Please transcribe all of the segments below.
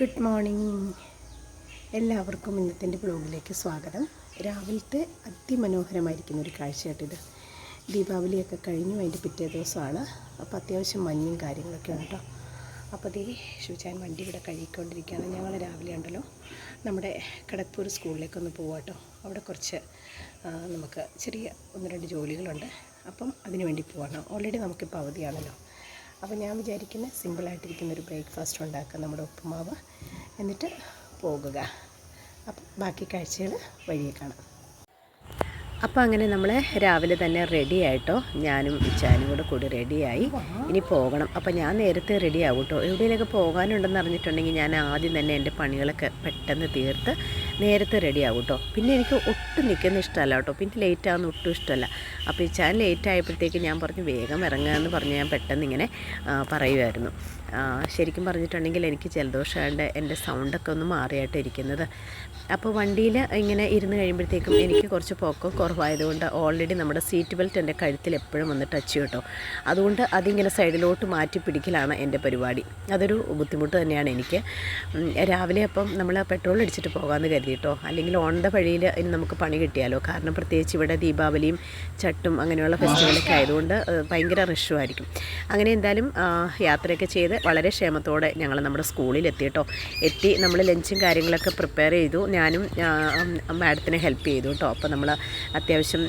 Good morning എല്ലാവർക്കും ഇന്നത്തെ ബ്ലോഗിലേക്ക് സ്വാഗതം. രാവിലത്തെ അതിമനോഹരമായിരിക്കുന്ന ഒരു കാഴ്ചയായിട്ടിത് ദീപാവലിയൊക്കെ കഴിഞ്ഞു. അതിന്റെ പിറ്റേ ദിവസമാണ്. അപ്പോൾ അത്യാവശ്യം മഞ്ഞും കാര്യങ്ങളൊക്കെ ഉണ്ട് കേട്ടോ. അപ്പോൾ ദേ ശിവചാൻ വണ്ടി ഇവിടെ കഴുകിക്കൊണ്ടിരിക്കുകയാണ്. ഞങ്ങൾ രാവിലെ ഉണ്ടല്ലോ. നമ്മുടെ കടക്പൂർ സ്കൂളിലേക്കൊന്ന് പോവാം കേട്ടോ. അവിടെ കുറച്ച് നമുക്ക് ചെറിയ ഒന്ന് രണ്ട് ജോലികളുണ്ട്. അപ്പം അതിനുവേണ്ടി പോവാണ്. ഓൾറെഡി നമുക്കിപ്പോൾ അവധിയാണല്ലോ. അപ്പോൾ ഞാൻ വിചാരിക്കുന്ന സിമ്പിളായിട്ടിരിക്കുന്ന ഒരു ബ്രേക്ക്ഫാസ്റ്റ് ഉണ്ടാക്കുക നമ്മുടെ ഉപ്പുമാവ്. എന്നിട്ട് പോകുക. അപ്പം ബാക്കി കാഴ്ചകൾ വഴിയെ കാണാം. അപ്പോൾ അങ്ങനെ നമ്മൾ രാവിലെ തന്നെ റെഡി ആയിട്ടോ? ഞാനും ഇച്ചാനും കൂടെ കൂടി റെഡിയായി ഇനി പോകണം. അപ്പോൾ ഞാൻ നേരത്തെ റെഡി ആവും കേട്ടോ എവിടെയെങ്കിലൊക്കെ പോകാനുണ്ടെന്ന് അറിഞ്ഞിട്ടുണ്ടെങ്കിൽ ഞാൻ ആദ്യം തന്നെ എന്റെ പണികളൊക്കെ പെട്ടെന്ന് തീർത്ത് നേരത്തെ റെഡിയാകും കേട്ടോ. പിന്നെ എനിക്ക് ഒട്ടും നിൽക്കുന്ന ഇഷ്ടമല്ല കേട്ടോ. പിന്നെ ലേറ്റ് ആകുന്ന ഒട്ടും ഇഷ്ടമല്ല. അപ്പോൾ ഈ ചാൻ ലേറ്റ് ആയപ്പോഴത്തേക്ക് ഞാൻ പറഞ്ഞു വേഗം ഇറങ്ങുക എന്ന് പറഞ്ഞ് ഞാൻ പെട്ടെന്ന് ഇങ്ങനെ പറയുമായിരുന്നു ശരിക്കും പറഞ്ഞിട്ടുണ്ടെങ്കിൽ എനിക്ക് ജലദോഷമായിട്ട് എന്റെ സൗണ്ടൊക്കെ ഒന്ന് മാറിയായിട്ട് ഇരിക്കുന്നത്. അപ്പോൾ വണ്ടിയിൽ ഇങ്ങനെ ഇരുന്ന് കഴിയുമ്പോഴത്തേക്കും എനിക്ക് കുറച്ച് പൊക്കം കുറവായതുകൊണ്ട് ഓൾറെഡി നമ്മുടെ സീറ്റ് ബെൽറ്റ് എന്റെ കഴുത്തിൽ എപ്പോഴും വന്ന് ടച്ച് കേട്ടോ. അതുകൊണ്ട് അതിങ്ങനെ സൈഡിലോട്ട് മാറ്റി പിടിക്കലാണ് എന്റെ പരിപാടി. അതൊരു ബുദ്ധിമുട്ട് തന്നെയാണ് എനിക്ക്. രാവിലെ അപ്പം നമ്മൾ പെട്രോൾ അടിച്ചിട്ട് പോകാമെന്ന് കരുതി കേട്ടോ. അല്ലെങ്കിൽ ഓണ്ട വഴിയിൽ ഇനി നമുക്ക് പണി കിട്ടിയാലോ? കാരണം പ്രത്യേകിച്ച് ഇവിടെ ദീപാവലിയും ചട്ടും അങ്ങനെയുള്ള ഫെസ്റ്റിവലൊക്കെ ആയതുകൊണ്ട് ഭയങ്കര റഷുമായിരിക്കും അങ്ങനെ എന്തായാലും യാത്രയൊക്കെ ചെയ്ത് വളരെ ക്ഷേമത്തോടെ ഞങ്ങൾ നമ്മുടെ സ്കൂളിൽ എത്തി കേട്ടോ എത്തി നമ്മൾ ലഞ്ചും കാര്യങ്ങളൊക്കെ പ്രിപ്പയർ ചെയ്തു. ഞാനും മാഡത്തിനെ ഹെൽപ്പ് ചെയ്തു കേട്ടോ അപ്പോൾ നമ്മൾ അത്യാവശ്യം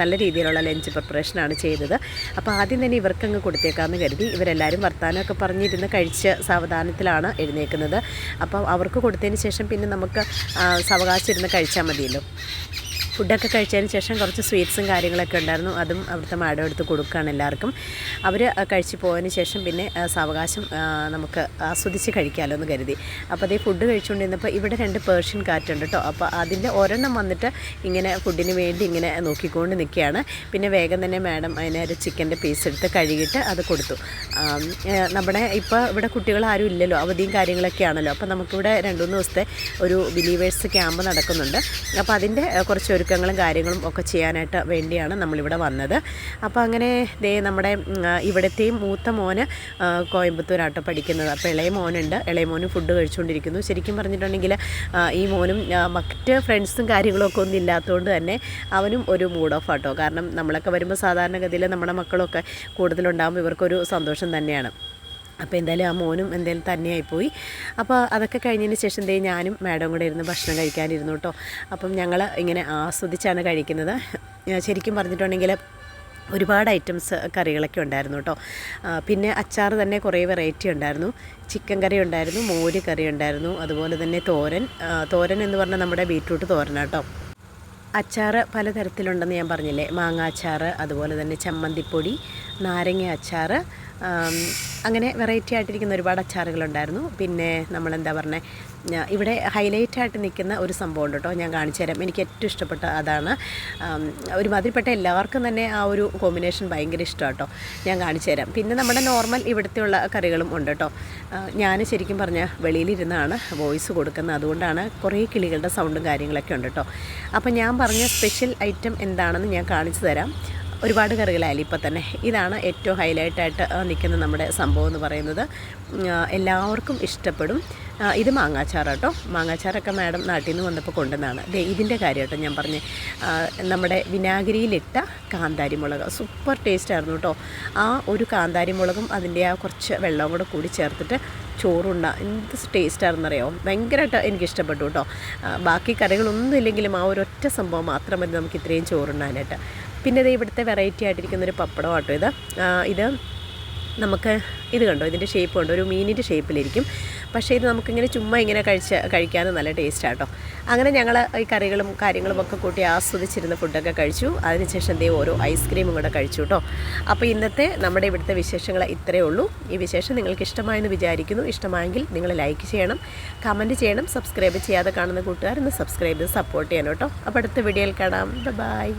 നല്ല രീതിയിലുള്ള ലഞ്ച് പ്രിപ്പറേഷനാണ് ചെയ്തത്. അപ്പോൾ ആദ്യം തന്നെ ഇവർക്കങ്ങ് കൊടുത്തേക്കാമെന്ന് കരുതി. ഇവരെല്ലാവരും വർത്തമാനമൊക്കെ പറഞ്ഞിരുന്ന് കഴിച്ച് സാവധാനത്തിലാണ് എഴുന്നേക്കുന്നത്. അപ്പോൾ അവർക്ക് കൊടുത്തതിന് ശേഷം പിന്നെ നമുക്ക് സാവകാശം ഇരുന്ന് കഴിച്ചാൽ മതിയല്ലോ. ഫുഡൊക്കെ കഴിച്ചതിന് ശേഷം കുറച്ച് സ്വീറ്റ്സും കാര്യങ്ങളൊക്കെ ഉണ്ടായിരുന്നു. അതും അവിടുത്തെ മാഡം എടുത്ത് കൊടുക്കുകയാണ് എല്ലാവർക്കും. അവർ കഴിച്ച് പോയതിന് ശേഷം പിന്നെ സാവകാശം നമുക്ക് ആസ്വദിച്ച് കഴിക്കാമല്ലോ എന്ന് കരുതി. അപ്പോൾ അതേ ഫുഡ് കഴിച്ചുകൊണ്ടിരുന്നപ്പോൾ ഇവിടെ രണ്ട് പേർഷ്യൻ കാറ്റുണ്ട് കേട്ടോ. അപ്പോൾ അതിന്റെ ഒരെണ്ണം വന്നിട്ട് ഇങ്ങനെ ഫുഡിന് വേണ്ടി ഇങ്ങനെ നോക്കിക്കൊണ്ട് നിൽക്കുകയാണ്. പിന്നെ വേഗം തന്നെ മാഡം അതിനെ ഒരു ചിക്കന്റെ പീസ് എടുത്ത് കഴുകിയിട്ട് അത് കൊടുത്തു. നമ്മുടെ ഇപ്പോൾ ഇവിടെ കുട്ടികൾ ആരും ഇല്ലല്ലോ. അവധിയും കാര്യങ്ങളൊക്കെ ആണല്ലോ. അപ്പോൾ നമുക്കിവിടെ രണ്ട് മൂന്ന് ദിവസത്തെ ഒരു ബിലീവേഴ്സ് ക്യാമ്പ് നടക്കുന്നുണ്ട്. അപ്പോൾ അതിന്റെ കുറച്ച് ഒരുക്കങ്ങളും കാര്യങ്ങളും ഒക്കെ ചെയ്യാനായിട്ട് വേണ്ടിയാണ് നമ്മളിവിടെ വന്നത്. അപ്പോൾ അങ്ങനെ ദേ നമ്മുടെ ഇവിടുത്തെയും മൂത്ത മോന് കോയമ്പത്തൂരാട്ടോ പഠിക്കുന്നത്. അപ്പോൾ ഇളയ മോനുണ്ട്. ഇളയ മോനും ഫുഡ് കഴിച്ചുകൊണ്ടിരിക്കുന്നു. ശരിക്കും പറഞ്ഞിട്ടുണ്ടെങ്കിൽ ഈ മോനും മറ്റ് ഫ്രണ്ട്സും കാര്യങ്ങളൊക്കെ ഒന്നും ഇല്ലാത്തതുകൊണ്ട് തന്നെ അവനും ഒരു മൂഡ് ഓഫ് ആട്ടോ. കാരണം നമ്മളൊക്കെ വരുമ്പോൾ സാധാരണഗതിയിൽ നമ്മുടെ മക്കളൊക്കെ കൂടുതലുണ്ടാകുമ്പോൾ ഇവർക്കൊരു സന്തോഷം തന്നെയാണ്. അപ്പോൾ എന്തായാലും ആ മോനും എന്തായാലും തന്നെയായിപ്പോയി. അപ്പോൾ അതൊക്കെ കഴിഞ്ഞതിന് ശേഷം ദേ ഞാനും മാഡം കൂടെ ഇരുന്ന് ഭക്ഷണം കഴിക്കാനിരുന്നു കേട്ടോ. അപ്പം ഞങ്ങൾ ഇങ്ങനെ ആസ്വദിച്ചാണ് കഴിക്കുന്നത്. ശരിക്കും പറഞ്ഞിട്ടുണ്ടെങ്കിൽ ഒരുപാട് ഐറ്റംസ് കറികളൊക്കെ ഉണ്ടായിരുന്നു കേട്ടോ. പിന്നെ അച്ചാർ തന്നെ കുറേ വെറൈറ്റി ഉണ്ടായിരുന്നു. ചിക്കൻ കറി ഉണ്ടായിരുന്നു മോര് കറി ഉണ്ടായിരുന്നു അതുപോലെ തന്നെ തോരൻ. തോരൻ എന്ന് പറഞ്ഞാൽ നമ്മുടെ ബീട്രൂട്ട് തോരനാട്ടോ അച്ചാർ പലതരത്തിലുണ്ടെന്ന് ഞാൻ പറഞ്ഞില്ലേ? മാങ്ങ അച്ചാർ അതുപോലെ തന്നെ ചമ്മന്തിപ്പൊടി നാരങ്ങ അച്ചാർ അങ്ങനെ വെറൈറ്റി ആയിട്ടിരിക്കുന്ന ഒരുപാട് അച്ചാറുകളുണ്ടായിരുന്നു. പിന്നെ നമ്മളെന്താ പറഞ്ഞത് ഇവിടെ ഹൈലൈറ്റ് ആയിട്ട് നിൽക്കുന്ന ഒരു സംഭവം ഉണ്ട് കേട്ടോ. ഞാൻ കാണിച്ചു തരാം. എനിക്ക് ഏറ്റവും ഇഷ്ടപ്പെട്ട അതാണ്. ഒരു ഒരുമാതിരിപ്പെട്ട എല്ലാവർക്കും തന്നെ ആ ഒരു കോമ്പിനേഷൻ ഭയങ്കര ഇഷ്ടമാണ് കേട്ടോ. ഞാൻ കാണിച്ചു തരാം. പിന്നെ നമ്മുടെ നോർമൽ ഇവിടുത്തെ ഉള്ള കറികളും ഉണ്ട് കേട്ടോ. ഞാൻ ശരിക്കും പറഞ്ഞാൽ വെളിയിലിരുന്നാണ് വോയിസ് കൊടുക്കുന്നത്. അതുകൊണ്ടാണ് കുറേ കിളികളുടെ സൗണ്ടും കാര്യങ്ങളൊക്കെ ഉണ്ട് കേട്ടോ. അപ്പോൾ ഞാൻ പറഞ്ഞ സ്പെഷ്യൽ ഐറ്റം എന്താണെന്ന് ഞാൻ കാണിച്ചു തരാം. ഒരുപാട് കറികളായാലും ഇപ്പോൾ തന്നെ. ഇതാണ് ഏറ്റവും ഹൈലൈറ്റായിട്ട് നിൽക്കുന്ന നമ്മുടെ സംഭവം എന്ന് പറയുന്നത്. എല്ലാവർക്കും ഇഷ്ടപ്പെടും. ഇത് മാങ്ങാച്ചാർ കേട്ടോ. മാങ്ങാച്ചാറൊക്കെ മാഡം നാട്ടിൽ നിന്ന് വന്നപ്പോൾ കൊണ്ടുവന്നതാണ്. ദേ ഇതിന്റെ കാര്യം കേട്ടോ ഞാൻ പറഞ്ഞ്. നമ്മുടെ വിനാഗിരിയിലിട്ട കാന്താരി മുളക് സൂപ്പർ ടേസ്റ്റ് ആയിരുന്നു കേട്ടോ. ആ ഒരു കാന്താരി മുളകും അതിന്റെ ആ കുറച്ച് വെള്ളവും കൂടെ കൂടി ചേർത്തിട്ട് ചോറുണ്ട എന്ത് ടേസ്റ്റാണെന്നറിയാമോ ഭയങ്കരമായിട്ട് എനിക്ക് ഇഷ്ടപ്പെട്ടു കേട്ടോ ബാക്കി കറികളൊന്നും ഇല്ലെങ്കിലും ആ ഒരൊറ്റ സംഭവം മാത്രം മതി നമുക്ക് ഇത്രയും ചോറുണ്ടാനായിട്ട് പിന്നെ ഇത് ഇവിടുത്തെ വെറൈറ്റി ആയിട്ടിരിക്കുന്ന ഒരു പപ്പടം ഇത് ഇത് നമുക്ക് ഇത് കണ്ടോ? ഇതിന്റെ ഷേപ്പ് കണ്ടോ? ഒരു മീനിന്റെ ഷേപ്പിലിരിക്കും പക്ഷേ ഇത് നമുക്കിങ്ങനെ ചുമ്മാ ഇങ്ങനെ കഴിച്ച് കഴിക്കാനും നല്ല ടേസ്റ്റ് ആട്ടോ. അങ്ങനെ ഞങ്ങൾ ഈ കറികളും കാര്യങ്ങളും ഒക്കെ കൂട്ടി ആസ്വദിച്ചിരുന്ന ഫുഡൊക്കെ കഴിച്ചു. അതിനുശേഷം ദേ ഓരോ ഐസ്ക്രീമും കൂടെ കഴിച്ചു കേട്ടോ അപ്പോൾ ഇന്നത്തെ നമ്മുടെ ഇവിടുത്തെ വിശേഷങ്ങൾ ഇത്രയേ ഉള്ളൂ. ഈ വിശേഷം നിങ്ങൾക്ക് ഇഷ്ടമായെന്ന് വിചാരിക്കുന്നു. ഇഷ്ടമായെങ്കിൽ നിങ്ങൾ ലൈക്ക് ചെയ്യണം കമന്റ് ചെയ്യണം സബ്സ്ക്രൈബ് ചെയ്യാതെ കാണുന്ന കൂട്ടുകാർ ഒന്ന് സബ്സ്ക്രൈബ് ചെയ്ത് സപ്പോർട്ട് ചെയ്യണം കേട്ടോ അപ്പോൾ അടുത്ത വീഡിയോയിൽ കാണാം. ബൈ